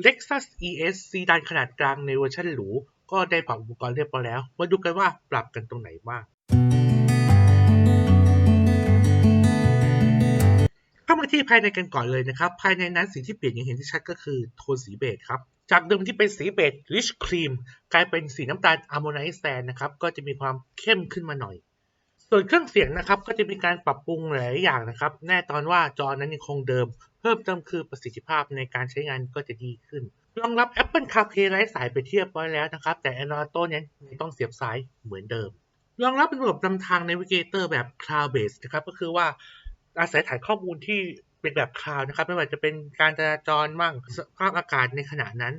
Lexus ES ซีดานขนาดกลางในเวอร์ชันหรู ก็ได้ปรับอุปกรณ์เรียบร้อยแล้ว มาดูกันว่าปรับกันตรงไหนบ้างเข้ามาที่ภายในกันก่อนเลยนะครับ ภายในนั้นสิ่งที่เปลี่ยนอย่างเห็นที่ชัดก็คือโทนสีเบจครับ จากเดิมที่เป็นสีเบจ rich cream กลายเป็นสีน้ำตาล harmonize sand นะครับ ก็จะมีความเข้มขึ้นมาหน่อย ส่วนเครื่องเสียงนะครับก็จะมีการปรับปรุงหลายอย่างนะครับ แน่ตอนว่าจอนั้นยังคงเดิม เพิ่มเติมคือประสิทธิภาพในการใช้งานก็จะดีขึ้นรองรับ Apple CarPlay ไร้สายไปเทียบร้แล้วนะครับ แต่ Android Auto นั้นยังต้องเสียบสายเหมือนเดิมรองรับเป็นระบบนำทาง Navigator แบบ Cloud Based นะครับก็คือว่าอาศัยฐานข้อมูลที่เป็นแบบคลาวด์นะครับ ไม่ว่าจะเป็นการจราจรมั่งสภาพอากาศในขณะนั้น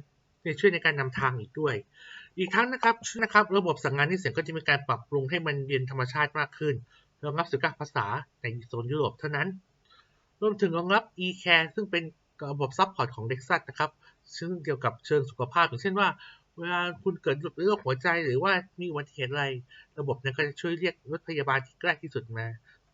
จะช่วยในการนำทางอีกด้วย อีกทั้งนะครับนะครับระบบสั่งงานที่เสียงก็จะมีการปรับปรุงให้มันเรียนธรรมชาติมากขึ้นรองรับสื่อการภาษาในโซนยุโรปเท่านั้น รวมถึงรองรับ e-care ซึ่งเป็นระบบซัพพอร์ตของ Lexus นะครับ ซึ่งเกี่ยวกับเชิงสุขภาพ อย่างเช่นว่า เวลาคุณเกิดโรคหัวใจหรือว่ามีอุบัติเหตุอะไร ระบบนั้นก็จะช่วยเรียกรถพยาบาลที่ใกล้ที่สุดมา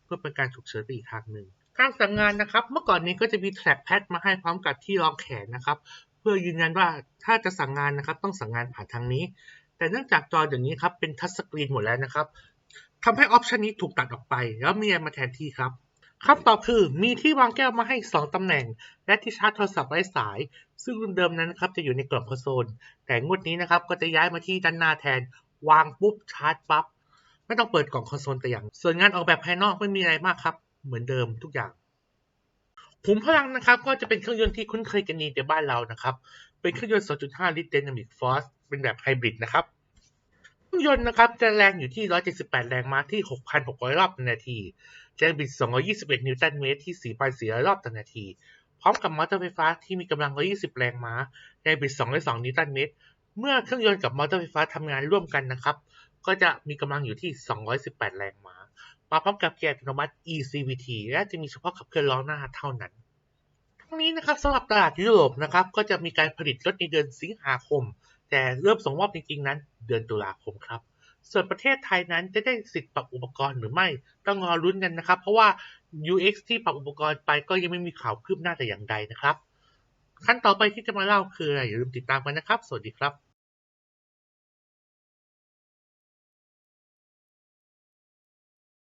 เพื่อเป็นการฉุกเฉินไปอีกทางหนึ่งการสั่งงานนะครับ เมื่อก่อนนี้ก็จะมีแทร็กแพดมาให้พร้อมกับที่รองแขนนะครับ เพื่อยืนยันว่าถ้าจะสั่งงานนะครับ ต้องสั่งงานผ่านทางนี้ แต่เนื่องจากจอเดี๋ยวนี้ครับเป็นทัชสกรีนหมดแล้วนะครับทำให้ออปชันนี้ถูกตัดออกไป แล้วมีอะไรมาแทนที่ครับคำตอบคือมีที่วางแก้วมาให้ 2ตำแหน่ง และที่ชาร์จโทรศัพท์ไร้สาย ซึ่งรุ่นเดิมนั้นนะครับจะอยู่ในกล่องคอนโซล แต่งวดนี้นะครับก็จะย้ายมาที่ด้านหน้าแทน วางปุ๊บชาร์จปั๊บไม่ต้องเปิดกล่องคอนโซลแต่อย่าง ส่วนงานออกแบบภายนอกไม่มีอะไรมากครับ เหมือนเดิมทุกอย่าง ขุมพลังนะครับ ก็จะเป็นเครื่องยนต์ที่คุ้นเคยกันดีในบ้านเรานะครับ เป็นเครื่องยนต์ 2.5 ลิตร Dynamic Force เป็นแบบไฮบริดนะครับ เครื่องยนต์นะครับจะแรงอยู่ที่ 178 แรงม้าที่ 6,600 รอบต่อนาที แรงบิด 221 นิวตันเมตรที่ 4,400 รอบต่อนาที พร้อมกับมอเตอร์ไฟฟ้าที่มีกำลัง 120 แรงม้า แรงบิด 202 นิวตันเมตร เมื่อเครื่องยนต์กับมอเตอร์ไฟฟ้าทำงานร่วมกันนะครับ ก็จะมีกำลังอยู่ที่ 218 แรงม้า มาพร้อมกับเกียร์อัตโนมัติ eCVT และจะมีเฉพาะขับเคลื่อนล้อหน้าเท่านั้น ทั้งนี้นะครับสำหรับตลาดยุโรปนะครับก็จะมีการผลิตรถในเดือนสิงหาคม แต่เริ่มส่งมอบจริงๆนั้น เดือนตุลาคมครับส่วนประเทศไทยนั้นจะได้สิทธิ์ปรับอุปกรณ์หรือไม่ต้องรอรุ้นกันนะครับ เพราะว่า UX ที่ปรับอุปกรณ์ไปก็ยังไม่มีข่าวคืบหน้าแต่อย่างใดนะครับ ขั้นต่อไปที่จะมาเล่าคืออะไรอย่าลืมติดตามกันนะครับ สวัสดีครับ